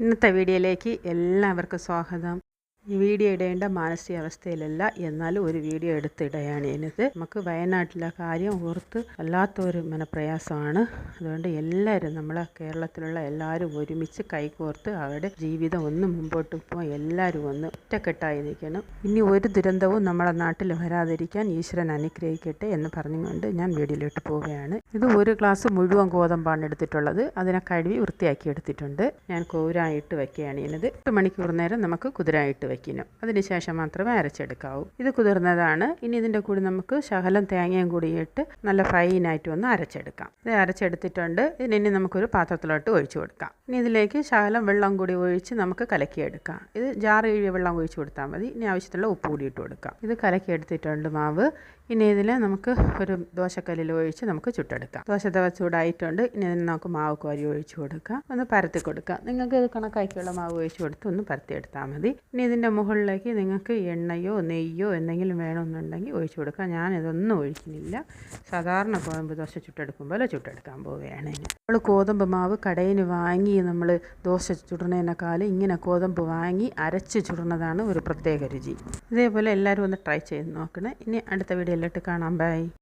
ഇന്നത്തെ വീഡിയോയിലേക്ക് എല്ലാവർക്കും സ്വാഗതം. വീഡിയോ ഇടേണ്ട മാനസികാവസ്ഥയിലല്ല എന്നാലും ഒരു വീഡിയോ എടുത്തിടയാണ് എനിക്ക് നമുക്ക് വയനാട്ടിലെ കാര്യം ഓർത്ത് വല്ലാത്തൊരു മനപ്രയാസമാണ്. അതുകൊണ്ട് എല്ലാവരും നമ്മളെ കേരളത്തിലുള്ള എല്ലാവരും ഒരുമിച്ച് കൈകോർത്ത് അവരുടെ ജീവിതം ഒന്ന് മുമ്പോട്ട് പോകാൻ എല്ലാവരും ഒന്ന് ഒറ്റക്കെട്ടായി നിൽക്കണം. ഇനി ഒരു ദുരന്തവും നമ്മളെ നാട്ടിൽ വരാതിരിക്കാൻ ഈശ്വരൻ അനുഗ്രഹിക്കട്ടെ എന്ന് പറഞ്ഞുകൊണ്ട് ഞാൻ വീഡിയോയിലോട്ട് പോവുകയാണ്. ഇത് ഒരു ഗ്ലാസ് മുഴുവൻ ഗോതമ്പാണ് എടുത്തിട്ടുള്ളത്. അതിനെ കഴുകി വൃത്തിയാക്കി എടുത്തിട്ടുണ്ട്. ഞാൻ കോരായിട്ട് വയ്ക്കുകയാണ് ഇനിത്. എട്ട് മണിക്കൂർ നേരം നമുക്ക് കുതിരായിട്ട് വയ്ക്കണം അതിനുശേഷം മാത്രമേ അരച്ചെടുക്കാവൂ. ഇത് കുതിർന്നതാണ്. ഇനി ഇതിന്റെ കൂടി നമുക്ക് ശകലം തേങ്ങയും കൂടി ഇട്ട് നല്ല ഫൈനായിട്ട് ഒന്ന് അരച്ചെടുക്കാം. ഇത് അരച്ചെടുത്തിട്ടുണ്ട്. ഇനി നമുക്കൊരു പാത്രത്തിലോട്ട് ഒഴിച്ചു കൊടുക്കാം. ഇനി ഇതിലേക്ക് ശകലം വെള്ളം കൂടി ഒഴിച്ച് നമുക്ക് കലക്കിയെടുക്കാം. ഇത് ജാറ് കഴിയ വെള്ളം ഒഴിച്ചു കൊടുത്താൽ മതി. ഇനി ആവശ്യത്തിലുള്ള ഉപ്പ് കൂടി ഇട്ട് കൊടുക്കാം. ഇത് കലക്കിയെടുത്തിട്ടുണ്ട് മാവ്. ഇനി ഇതിൽ നമുക്ക് ഒരു ദോശക്കല്ലിൽ ഒഴിച്ച് നമുക്ക് ചുട്ടെടുക്കാം. ദോശ തവ ചൂടായിട്ടുണ്ട്. ഇനി ഇതിന് നമുക്ക് മാവ് കോരി ഒഴിച്ചു കൊടുക്കാം. ഒന്ന് പരത്തി കൊടുക്കാം. നിങ്ങൾക്ക് ഇത് കണക്കാക്കിയുള്ള മാവ് ഒഴിച്ചു കൊടുത്ത് ഒന്ന് പരത്തി പരത്തിയെടുത്താൽ മതി. ഇനി മുകളിലേക്ക് നിങ്ങൾക്ക് എണ്ണയോ നെയ്യോ എന്തെങ്കിലും വേണമെന്നുണ്ടെങ്കിൽ ഒഴിച്ചു കൊടുക്കാം. ഞാനിതൊന്നും ഒഴിക്കുന്നില്ല. സാധാരണ ഗോതമ്പ് ദോശ ചുട്ടെടുക്കുമ്പോൾ ചുട്ടെടുക്കാൻ പോവുകയാണ് നമ്മൾ ഗോതമ്പ് മാവ് കടയിൽ വാങ്ങി നമ്മൾ ദോശ ചുടുന്നതിനേക്കാളും ഇങ്ങനെ ഗോതമ്പ് വാങ്ങി അരച്ച് ചുടുന്നതാണ് ഒരു പ്രത്യേക രുചി. ഇതേപോലെ എല്ലാവരും ഒന്ന് ട്രൈ ചെയ്ത് നോക്കണേ. ഇനി അടുത്ത വീഡിയോയിലിട്ട് കാണാം. ബൈ.